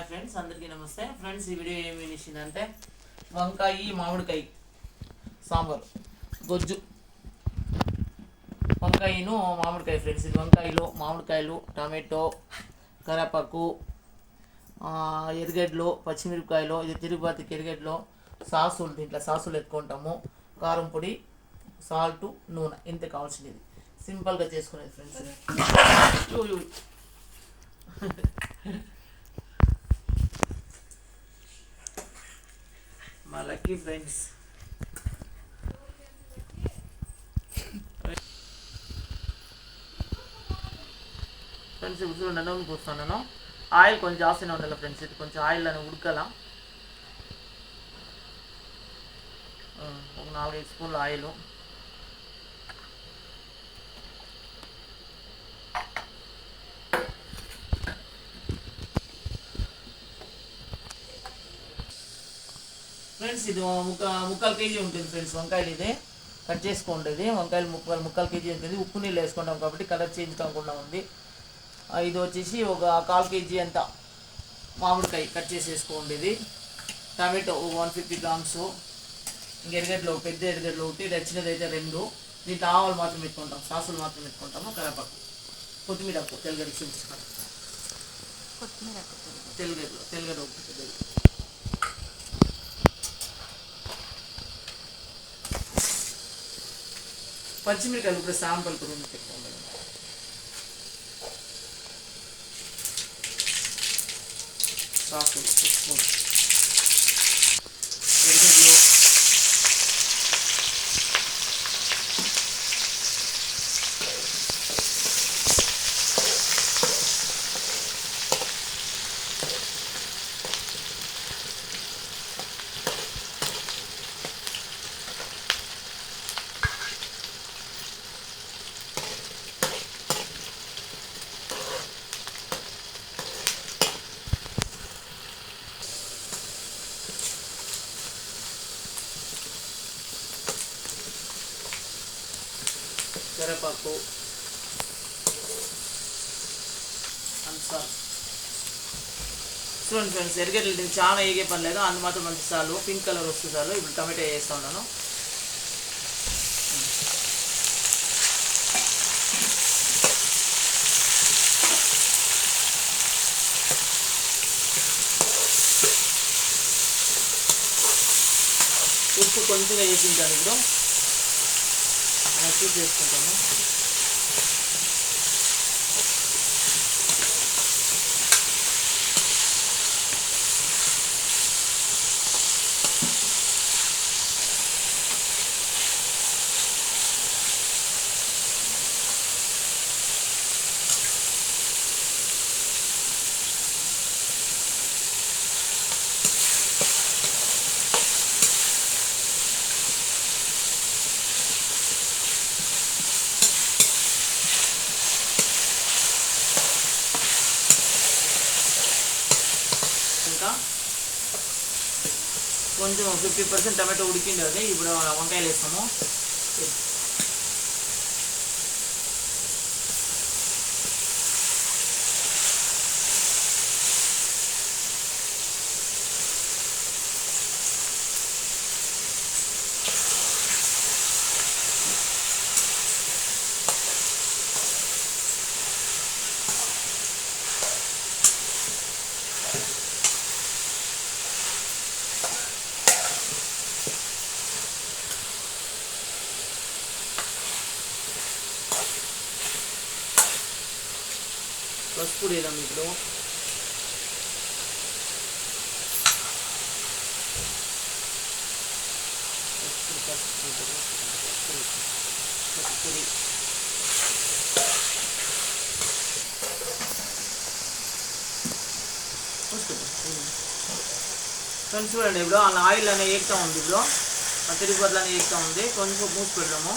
Hi friends అందరికీ నమస్తే. Friends ఈ వీడియో ఏమి ఇచ్చిందంటే వంకాయ మామిడికాయ సాంబార్ గొజ్జు. వంకాయను మామిడికాయ ఫ్రెండ్స్ ఇది వంకాయలు మామిడికాయలు టమాటో కరేపాకు ఆ, ఎర్రగడ్డలు పచ్చిమిరపకాయలు ఇది తిరుగుబాతికి ఎర్రగడ్డలు సాసులు దీంట్లో సాసులు ఎత్తుకుంటాము. కారం పొడి సాల్ట్ నూనె ఇంత కావాల్సినది. సింపుల్గా చేసుకునేది friends. You, you. Friends friends ఇప్పుడు చూడండి నూనె. పోస్తున్నాను ఆయిల్ కొంచెం జాస్తినే ఉండాలి ఫ్రెండ్స్ ఇది కొంచెం ఆయిల్ అని ఉడకాల. ఒక నాలుగైదు స్పూన్ల ఆయిల్ ఫ్రెండ్స్ ఇది ముక్క ముక్కలు కేజీ ఉంటుంది ఫ్రెండ్స్ వంకాయలు ఇది. కట్ చేసుకోండి ఇది. వంకాయలు ముక్కలు ముక్కలు కేజీ ఉంటుంది. ఉప్పు నీళ్ళు వేసుకుంటాం కాబట్టి కలర్ చేంజ్ కాకుండా ఉంది. ఇది వచ్చేసి ఒక కాల్ కేజీ అంత మామిడికాయ కట్ చేసి వేసుకోండి ఇది. Tomato one fifty grams. ఇంక ఎరగడ్లు పెద్ద ఎరగడ్లు ఒకటి రచ్చినది అయితే రెండు. దీంట్లో ఆవాలు మాత్రం పెట్టుకుంటాం సాసులు మాత్రం పెట్టుకుంటాము కరేపాకు కొత్తిమీర తెల్లగడ్డ చూపించుకోండి కొత్తిమీర తెల్లగడ్డలు తెల్లగడ్డ ఒకటి பச்சிமிருக்கு அது கூட சாம்பல் கூட சேர்ப்போம் சாப்பிட்டு ஸ்பூன் చూడండి ఫ్రెండ్స్ ఎరగడ్డలు చాలా ఏగే పని లేదు. అందు మాత్రం మంచి చాలు. పింక్ కలర్ వస్తుంది చాలు. ఇప్పుడు టమాటా వేస్తా ఉన్నాను. ఉప్పు కొంచెంగా వేసింటాను ఇప్పుడు. నెక్స్ట్ చేసుకుంటాను కొంచెం ఫిఫ్టీ పర్సెంట్ టమాటో ఉడికింది అది ఇప్పుడు వంకాయలు వేస్తాము. పసుపు వేద్దాం ఇప్పుడు. పసుపు, పసుపు, ఫ్రెండ్స్ చూడండి ఇప్పుడు అలా ఆయిల్ అనేది ఏగుతూ ఉంది ఇప్పుడు. ఆ తిరుగుబడులు అనేది ఏగుతూ ఉంది. కొంచెం మూసి పెడదాము.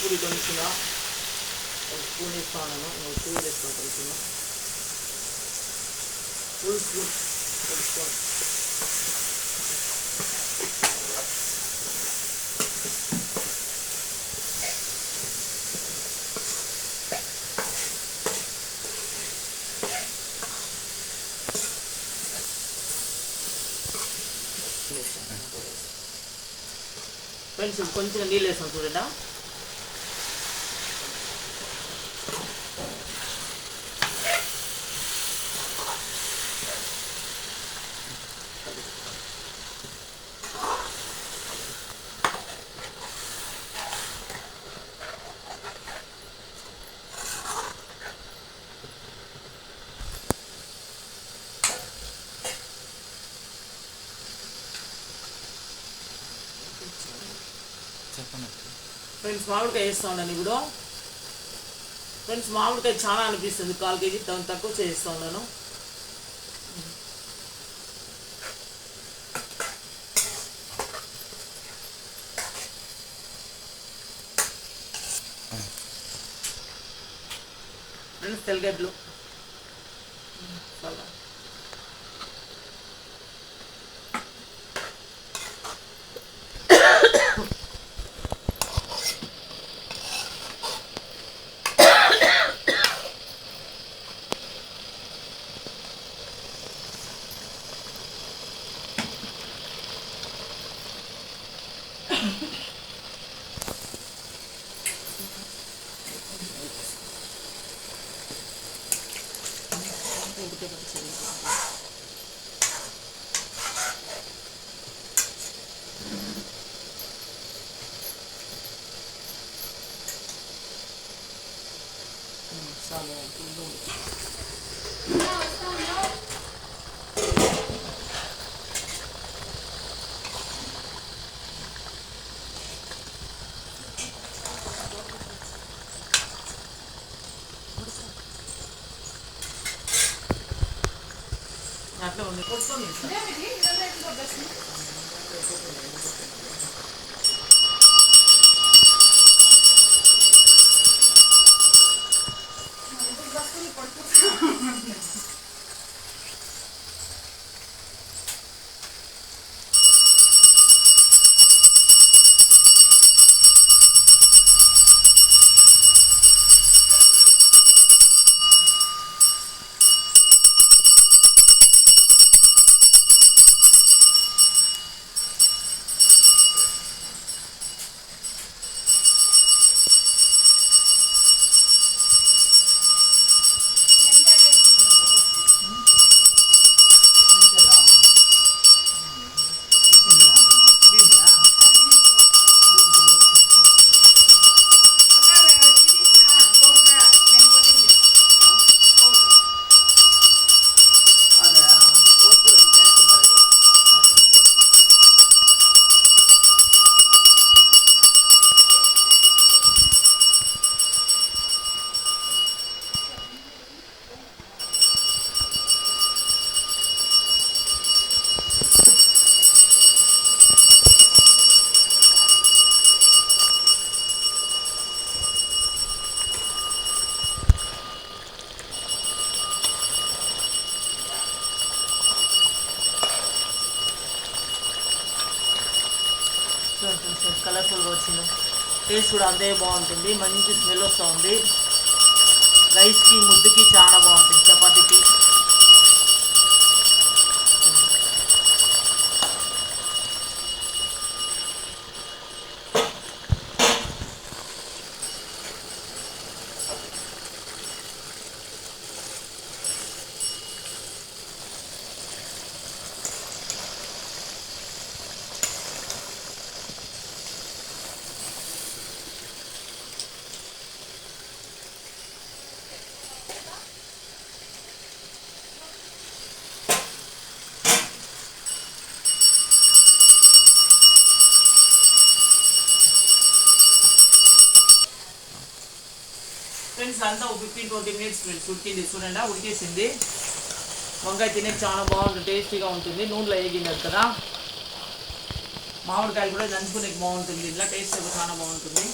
ఫ్రెండ్స్ మిరుపుడి కొంచెం ఒక స్పూన్ ఇస్తాను నేను టూ వేస్తాను కొంచెం full spoon full spoon friends కొంచెం నీళ్ళు వేసాం చూడండి ఫ్రెండ్స్ మామిడికాయ వేస్తా ఉన్నాను ఇప్పుడు. ఫ్రెండ్స్ మామిడికాయ చాలా అనిపిస్తుంది. కాల్ కేజీ దాని తక్కువ చేస్తూ ఉన్నాను. ఫ్రెండ్స్ తెల్లగడ్డలు 이렇게 해서 재밌어. అట్లా ఉంది. కొట్టుకొని కొంచెం కలర్ఫుల్గా వచ్చింది. టేస్ట్ కూడా అంతే బాగుంటుంది. మంచి స్మెల్ వస్తూ ఉంది రైస్కి ముద్దుకి చాలా బాగుంటుంది. మినిట్స్ అంతా ఫిఫ్టీన్ ట్వంటీ మినిట్స్ ఫ్రెండ్స్ ఉడికింది చూడండి ఉడికేసింది. వంకాయ తినే చాలా బాగుంటుంది టేస్టీగా ఉంటుంది నూనెలో వేయగింది కదా. మామిడికాయలు కూడా దంచుకునే బాగుంటుంది ఇట్లా టేస్ట్ చాలా బాగుంటుంది.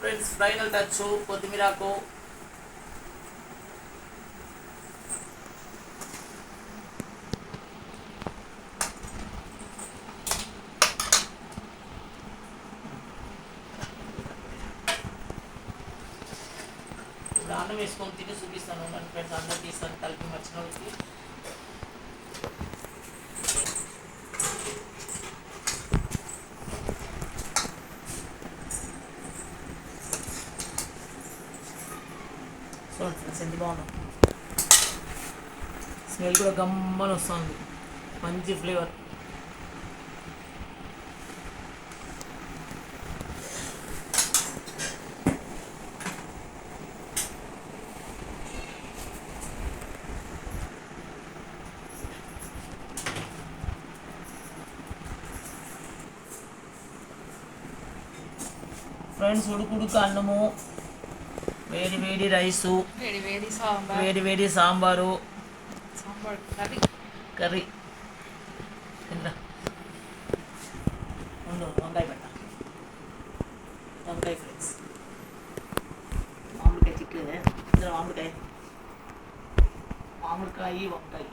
ఫ్రెండ్స్ ఫైనల్ టచ్ కొత్తిమీరాకు. ఇప్పుడు అన్నం వేసుకొని తిని చూపిస్తాను. మన ఫ్రెండ్స్ అన్నం తీస్తాను కలిపి మర్చిన వాళ్ళకి. చూడండి ఫ్రెండ్స్ ఎంత బాగున్నాం స్మెల్ కూడా గమ్మని వస్తుంది. మంచి ఫ్లేవర్. ఫ్రెండ్స్ ఉడుకుడుకు అన్నము వేడి వేడి రైసు వేడి వేడి సాంబార్ వేడి వేడి సాంబారు సాంబార్ కర్రీ కర్రీ తిందా ఉండు వంకాయ పెట్ట వంకాయ ఫ్రెండ్స్ మామిడికాయ చిక్కలేదే ఇందులో మామిడికాయ మామిడికాయ వంకాయ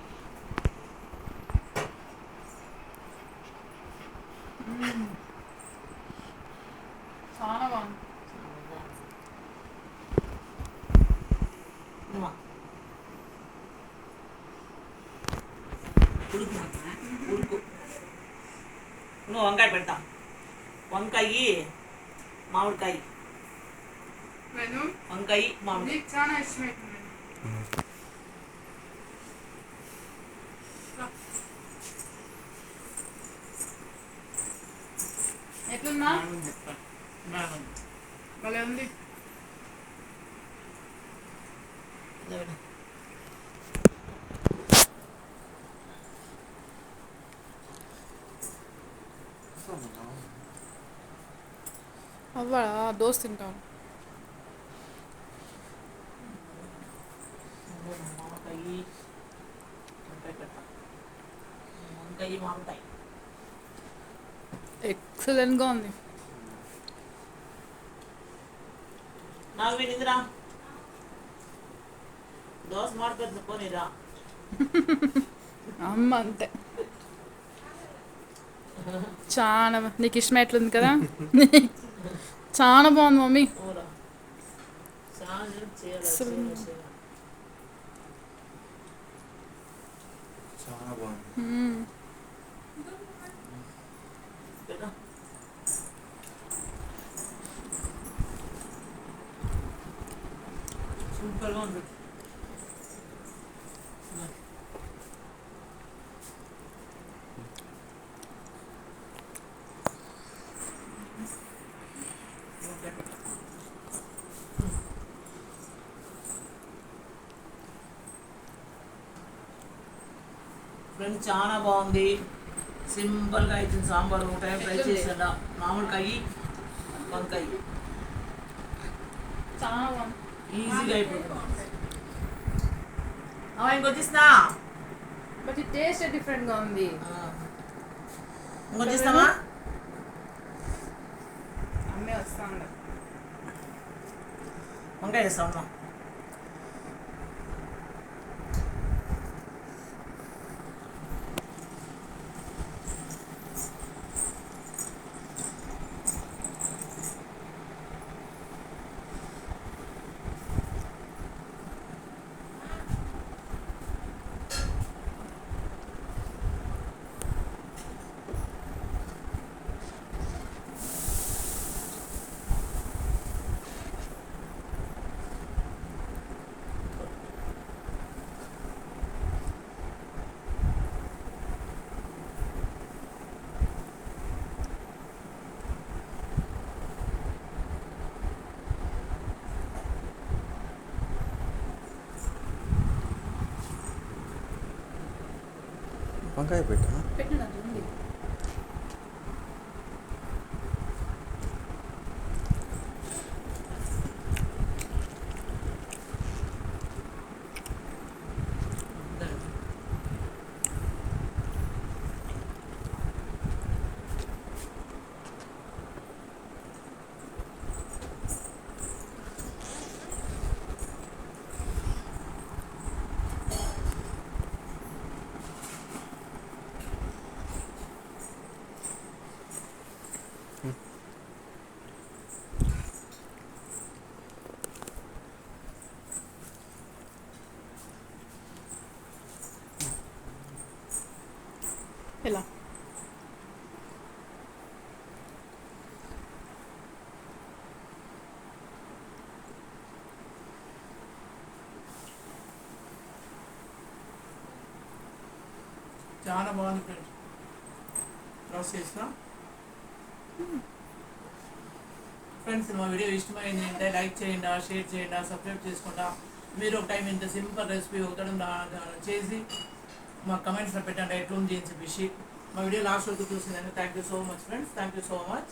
చాలా బాగుంది ఇదిగో. ఉడుకు ఉడుకు నువ్వు వంకాయ పెడతా వంకాయ మామిడికాయ నేను వంకాయ మామిడి నీకు చాలా ఇష్టమైంది ఎట్లుందా భలే ఉంది అవ్వా దోశ తింటాం. ఎక్సలెంట్గా ఉంది. నాకు వినిందిరా దోశ మాడిపోతుంది పోనీరా అమ్మ అంతే. చాలా నీకు ఇష్టం ఎట్లుంది కదా? చాలా బాగుంది మమ్మీ. సూపర్గా ఉంది చేయాలి అసలు- చేయాలి, చేయాలి. చాలా బాగుంది మ్మ్. కదా సూపర్గా ఉంది ఫ్రెండ్స్ చాలా బాగుంది. సింపుల్గా అవుతుంది సాంబార్ ఒక టైం ట్రై చేసాడా మామిడికాయ వంకాయ. ఈజీగా అయిపోతుంది. అమ్మ ఇంకొచ్చిస్తా బట్ ఈ టేస్ట్ డిఫరెంట్గా ఉంది. ఇంకొచ్చిస్తామా అమ్మే వస్తా వంకాయ చేస్తామమ్మా వంకాయ పెట్టా పెట్టిన చాలా బాగుంది ఫ్రెండ్స్ క్రాస్ చేసిన? ఫ్రెండ్స్ మా వీడియో ఇష్టమైంది అంటే లైక్ చేయండి షేర్ చేయండి సబ్స్క్రైబ్ చేసుకుంటా. మీరు ఒక టైం ఇంత సింపుల్ రెసిపీ ఒకటం చేసి మా కమెంట్స్లో పెట్టండి ఎట్లుంది అని చెప్పేసి. మా వీడియో లాస్ట్ వరకు చూసిందండి thank you so much friends thank you so much